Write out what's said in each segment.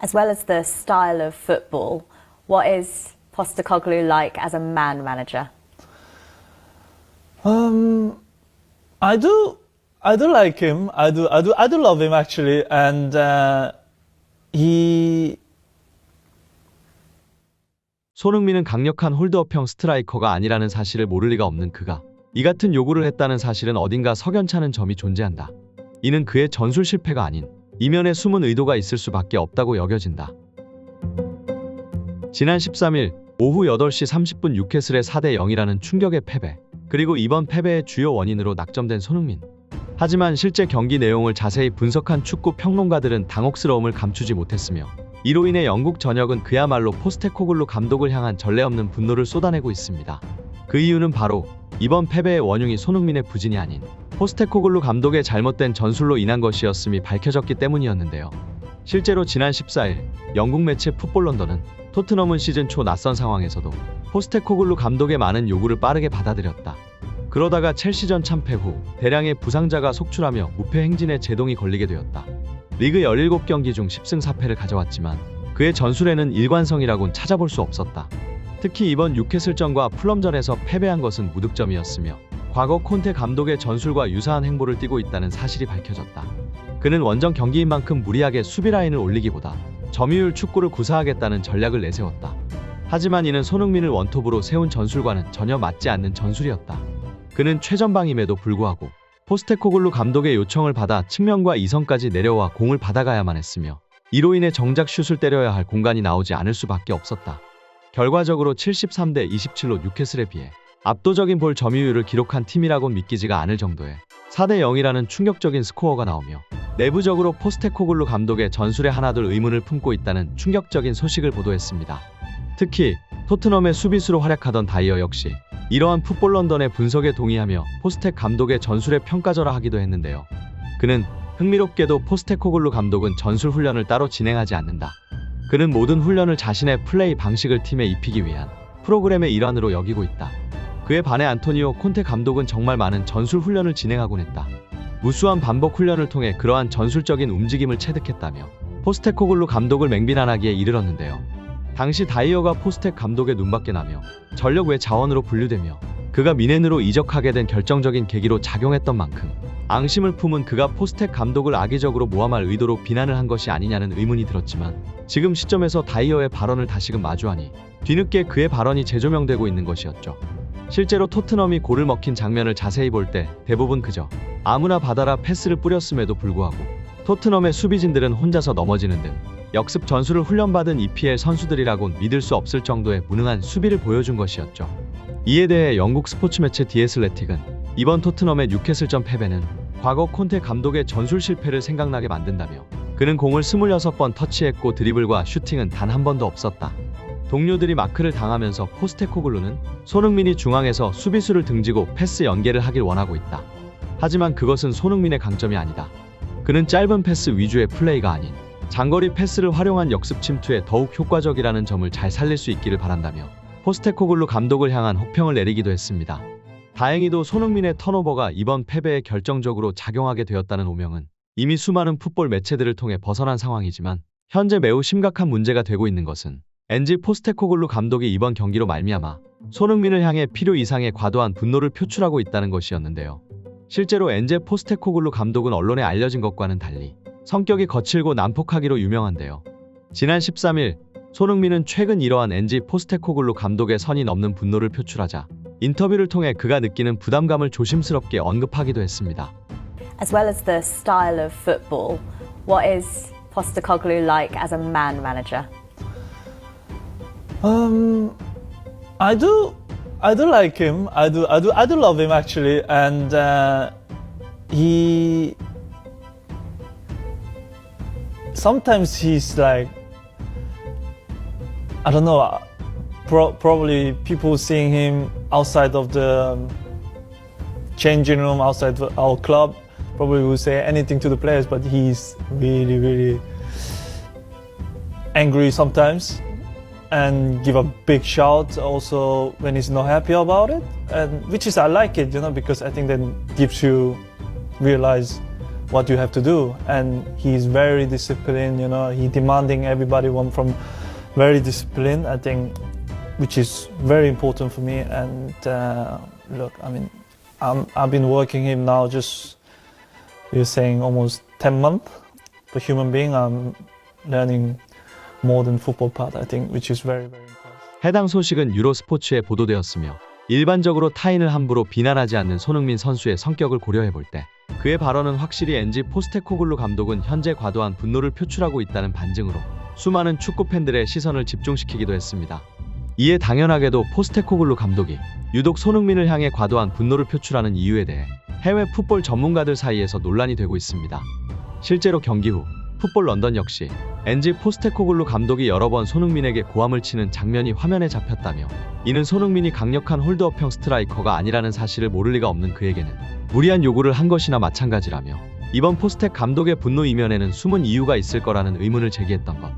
as well as the style of football, what is Postecoglou like as a man manager? Um, I do, I do like him. I do, I do, I do love him actually, and uh, he 손흥민은 강력한 홀드업형 스트라이커가 아니라는 사실을 모를 리가 없는 그가 이 같은 요구를 했다는 사실은 어딘가 석연찮은 점이 존재한다. 이는 그의 전술 실패가 아닌 이면에 숨은 의도가 있을 수밖에 없다고 여겨진다. 지난 13일 오후 8시 30분 뉴캐슬의 4대 0이라는 충격의 패배, 그리고 이번 패배의 주요 원인으로 낙점된 손흥민. 하지만 실제 경기 내용을 자세히 분석한 축구 평론가들은 당혹스러움을 감추지 못했으며 이로 인해 영국 전역은 그야말로 포스테코글루 감독을 향한 전례 없는 분노를 쏟아내고 있습니다. 그 이유는 바로 이번 패배의 원흉이 손흥민의 부진이 아닌 포스테코글루 감독의 잘못된 전술로 인한 것이었음이 밝혀졌기 때문이었는데요. 실제로 지난 14일 영국 매체 풋볼 런던은 토트넘은 시즌 초 낯선 상황에서도 포스테코글루 감독의 많은 요구를 빠르게 받아들였다. 그러다가 첼시전 참패 후 대량의 부상자가 속출하며 무패 행진에 제동이 걸리게 되었다. 리그 17경기 중 10승 4패를 가져왔지만 그의 전술에는 일관성이라곤 찾아볼 수 없었다. 특히 이번 뉴캐슬전과 풀럼전에서 패배한 것은 무득점이었으며 과거 콘테 감독의 전술과 유사한 행보를 띠고 있다는 사실이 밝혀졌다. 그는 원정 경기인 만큼 무리하게 수비 라인을 올리기보다 점유율 축구를 구사하겠다는 전략을 내세웠다. 하지만 이는 손흥민을 원톱으로 세운 전술과는 전혀 맞지 않는 전술이었다. 그는 최전방임에도 불구하고 포스테코글루 감독의 요청을 받아 측면과 이선까지 내려와 공을 받아가야만 했으며 이로 인해 정작 슛을 때려야 할 공간이 나오지 않을 수밖에 없었다. 결과적으로 73대 27로 뉴캐슬에 비해 압도적인 볼 점유율을 기록한 팀이라곤 믿기지가 않을 정도의 4대 0이라는 충격적인 스코어가 나오며 내부적으로 포스테코글루 감독의 전술에 하나둘 의문을 품고 있다는 충격적인 소식을 보도했습니다. 특히 토트넘의 수비수로 활약하던 다이어 역시 이러한 풋볼 런던의 분석에 동의하며 포스텍 감독의 전술에 평가절하 하기도 했는데요. 그는 흥미롭게도 포스테코글루 감독은 전술 훈련을 따로 진행하지 않는다. 그는 모든 훈련을 자신의 플레이 방식을 팀에 입히기 위한 프로그램의 일환으로 여기고 있다. 그에 반해 안토니오 콘테 감독은 정말 많은 전술 훈련을 진행하곤 했다. 무수한 반복 훈련을 통해 그러한 전술적인 움직임을 체득했다며 포스테코글루 감독을 맹비난하기에 이르렀는데요. 당시 다이어가 포스텍 감독의 눈밖에 나며 전력 외 자원으로 분류되며 그가 미넨으로 이적하게 된 결정적인 계기로 작용했던 만큼 앙심을 품은 그가 포스텍 감독을 악의적으로 모함할 의도로 비난을 한 것이 아니냐는 의문이 들었지만 지금 시점에서 다이어의 발언을 다시금 마주하니 뒤늦게 그의 발언이 재조명되고 있는 것이었죠. 실제로 토트넘이 골을 먹힌 장면을 자세히 볼 때 대부분 그저 아무나 받아라 패스를 뿌렸음에도 불구하고 토트넘의 수비진들은 혼자서 넘어지는 등 역습 전술을 훈련받은 EPL 선수들이라곤 믿을 수 없을 정도의 무능한 수비를 보여준 것이었죠. 이에 대해 영국 스포츠 매체 디에슬레틱은 이번 토트넘의 뉴캐슬전 패배는 과거 콘테 감독의 전술 실패를 생각나게 만든다며 그는 공을 26번 터치했고 드리블과 슈팅은 단 한 번도 없었다. 동료들이 마크를 당하면서 포스테코글루는 손흥민이 중앙에서 수비수를 등지고 패스 연계를 하길 원하고 있다. 하지만 그것은 손흥민의 강점이 아니다. 그는 짧은 패스 위주의 플레이가 아닌 장거리 패스를 활용한 역습 침투에 더욱 효과적이라는 점을 잘 살릴 수 있기를 바란다며 포스테코글루 감독을 향한 혹평을 내리기도 했습니다. 다행히도 손흥민의 턴오버가 이번 패배에 결정적으로 작용하게 되었다는 오명은 이미 수많은 풋볼 매체들을 통해 벗어난 상황이지만 현재 매우 심각한 문제가 되고 있는 것은 엔지 포스테코글루 감독이 이번 경기로 말미암아 손흥민을 향해 필요 이상의 과도한 분노를 표출하고 있다는 것이었는데요. 실제로 엔제 포스테코글루 감독은 언론에 알려진 것과는 달리 성격이 거칠고 난폭하기로 유명한데요. 지난 13일 손흥민은 최근 이러한 엔지 포스테코글루 감독의 선이 넘는 분노를 표출하자 인터뷰를 통해 그가 느끼는 부담감을 조심스럽게 언급하기도 했습니다. As well as the style of football, what is Postecoglou like as a man manager? Um, I do, I do like him. I do, I do, I do love him actually, and uh, he. Sometimes he's like, I don't know. Pro- probably people seeing him outside of the um, changing room, outside our club, probably will say anything to the players, but he's really, really angry sometimes and give a big shout also when he's not happy about it and which is i like it you know because i think that gives you realize what you have to do, and he's very disciplined. You know, he demanding everybody one from very disciplined. I think, which is very important for me. And uh, look, I mean, I'm, I've been working him now just you're saying almost 10 months. For human being, I'm learning more than football part. I think, which is very very important. 해당 소식은 유로스포츠에 보도되었으며 일반적으로 타인을 함부로 비난하지 않는 손흥민 선수의 성격을 고려해 볼 때 그의 발언은 확실히 엔지 포스테코글루 감독은 현재 과도한 분노를 표출하고 있다는 반증으로 수많은 축구 팬들의 시선을 집중시키기도 했습니다. 이에 당연하게도 포스테코글루 감독이 유독 손흥민을 향해 과도한 분노를 표출하는 이유에 대해 해외 풋볼 전문가들 사이에서 논란이 되고 있습니다. 실제로 경기 후 풋볼 런던 역시 엔지 포스테코글루 감독이 여러 번 손흥민에게 고함을 치는 장면이 화면에 잡혔다며 이는 손흥민이 강력한 홀드업형 스트라이커가 아니라는 사실을 모를 리가 없는 그에게는 무리한 요구를 한 것이나 마찬가지라며 이번 포스텍 감독의 분노 이면에는 숨은 이유가 있을 거라는 의문을 제기했던 것.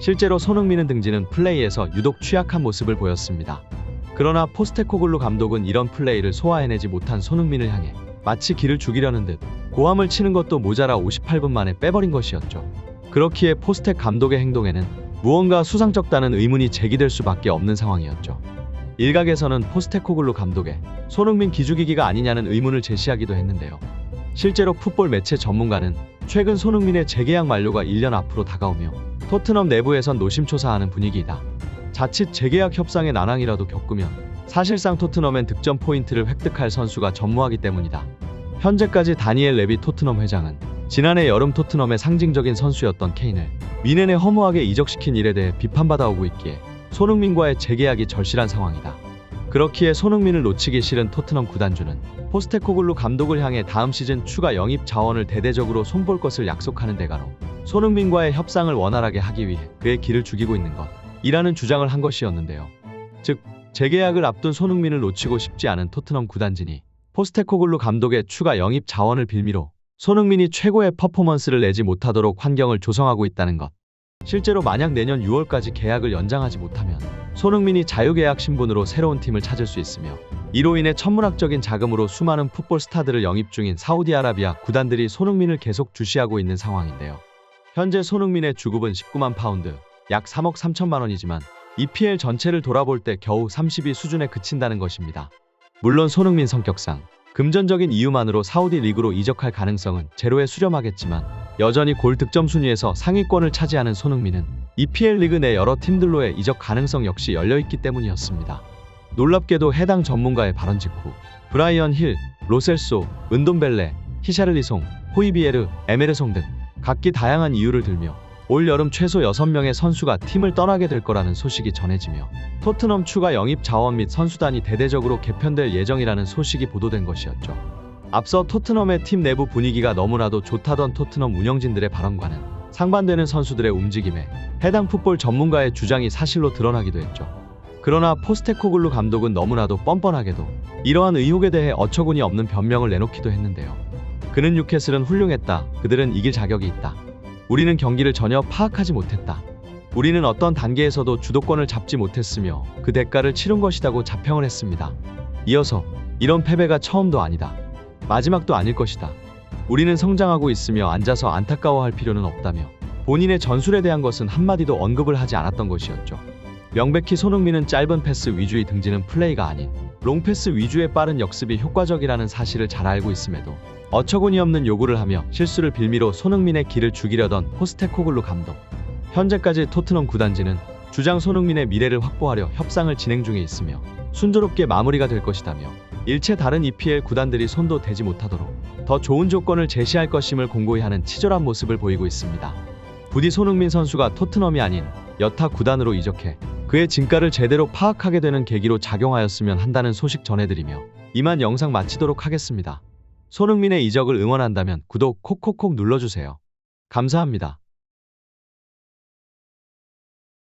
실제로 손흥민은 등지는 플레이에서 유독 취약한 모습을 보였습니다. 그러나 포스테코글루 감독은 이런 플레이를 소화해내지 못한 손흥민을 향해 마치 기를 죽이려는 듯 고함을 치는 것도 모자라 58분 만에 빼버린 것이었죠. 그렇기에 포스텍 감독의 행동에는 무언가 수상쩍다는 의문이 제기될 수밖에 없는 상황이었죠. 일각에서는 포스테코글루 감독의 손흥민 기죽이기가 아니냐는 의문을 제시하기도 했는데요. 실제로 풋볼 매체 전문가는 최근 손흥민의 재계약 만료가 1년 앞으로 다가오며 토트넘 내부에선 노심초사하는 분위기이다. 자칫 재계약 협상의 난항이라도 겪으면 사실상 토트넘엔 득점 포인트를 획득할 선수가 전무하기 때문이다. 현재까지 다니엘 레비 토트넘 회장은 지난해 여름 토트넘의 상징적인 선수였던 케인을 미넨에 허무하게 이적시킨 일에 대해 비판받아오고 있기에 손흥민과의 재계약이 절실한 상황이다. 그렇기에 손흥민을 놓치기 싫은 토트넘 구단주는 포스테코글루 감독을 향해 다음 시즌 추가 영입 자원을 대대적으로 손볼 것을 약속하는 대가로 손흥민과의 협상을 원활하게 하기 위해 그의 길을 죽이고 있는 것 이라는 주장을 한 것이었는데요. 즉 재계약을 앞둔 손흥민을 놓치고 싶지 않은 토트넘 구단진이 포스테코글루 감독의 추가 영입 자원을 빌미로 손흥민이 최고의 퍼포먼스를 내지 못하도록 환경을 조성하고 있다는 것. 실제로 만약 내년 6월까지 계약을 연장하지 못하면 손흥민이 자유계약 신분으로 새로운 팀을 찾을 수 있으며 이로 인해 천문학적인 자금으로 수많은 풋볼 스타들을 영입 중인 사우디아라비아 구단들이 손흥민을 계속 주시하고 있는 상황인데요. 현재 손흥민의 주급은 19만 파운드, 약 3억 3천만 원이지만 EPL 전체를 돌아볼 때 겨우 30위 수준에 그친다는 것입니다. 물론 손흥민 성격상 금전적인 이유만으로 사우디 리그로 이적할 가능성은 제로에 수렴하겠지만 여전히 골 득점 순위에서 상위권을 차지하는 손흥민은 EPL 리그 내 여러 팀들로의 이적 가능성 역시 열려있기 때문이었습니다. 놀랍게도 해당 전문가의 발언 직후 브라이언 힐, 로셀소, 은돈벨레, 히샤를리송, 호이비에르, 에메르송 등 각기 다양한 이유를 들며 올 여름 최소 6명의 선수가 팀을 떠나게 될 거라는 소식이 전해지며 토트넘 추가 영입 자원 및 선수단이 대대적으로 개편될 예정이라는 소식이 보도된 것이었죠. 앞서 토트넘의 팀 내부 분위기가 너무나도 좋다던 토트넘 운영진들의 발언과는 상반되는 선수들의 움직임에 해당 풋볼 전문가의 주장이 사실로 드러나기도 했죠. 그러나 포스테코글루 감독은 너무나도 뻔뻔하게도 이러한 의혹에 대해 어처구니 없는 변명을 내놓기도 했는데요. 그는 뉴캐슬은 훌륭했다. 그들은 이길 자격이 있다. 우리는 경기를 전혀 파악하지 못했다. 우리는 어떤 단계에서도 주도권을 잡지 못했으며 그 대가를 치른 것이다고 자평을 했습니다. 이어서 이런 패배가 처음도 아니다. 마지막도 아닐 것이다. 우리는 성장하고 있으며 앉아서 안타까워할 필요는 없다며 본인의 전술에 대한 것은 한마디도 언급을 하지 않았던 것이었죠. 명백히 손흥민은 짧은 패스 위주의 등지는 플레이가 아닌 롱패스 위주의 빠른 역습이 효과적이라는 사실을 잘 알고 있음에도 어처구니 없는 요구를 하며 실수를 빌미로 손흥민의 길을 죽이려던 포스테코글루 감독. 현재까지 토트넘 구단지는 주장 손흥민의 미래를 확보하려 협상을 진행 중에 있으며 순조롭게 마무리가 될 것이다며 일체 다른 EPL 구단들이 손도 대지 못하도록 더 좋은 조건을 제시할 것임을 공고히 하는 치졸한 모습을 보이고 있습니다. 부디 손흥민 선수가 토트넘이 아닌 여타 구단으로 이적해 그의 진가를 제대로 파악하게 되는 계기로 작용하였으면 한다는 소식 전해드리며 이만 영상 마치도록 하겠습니다. 손흥민의 이적을 응원한다면 구독 콕콕콕 눌러주세요. 감사합니다.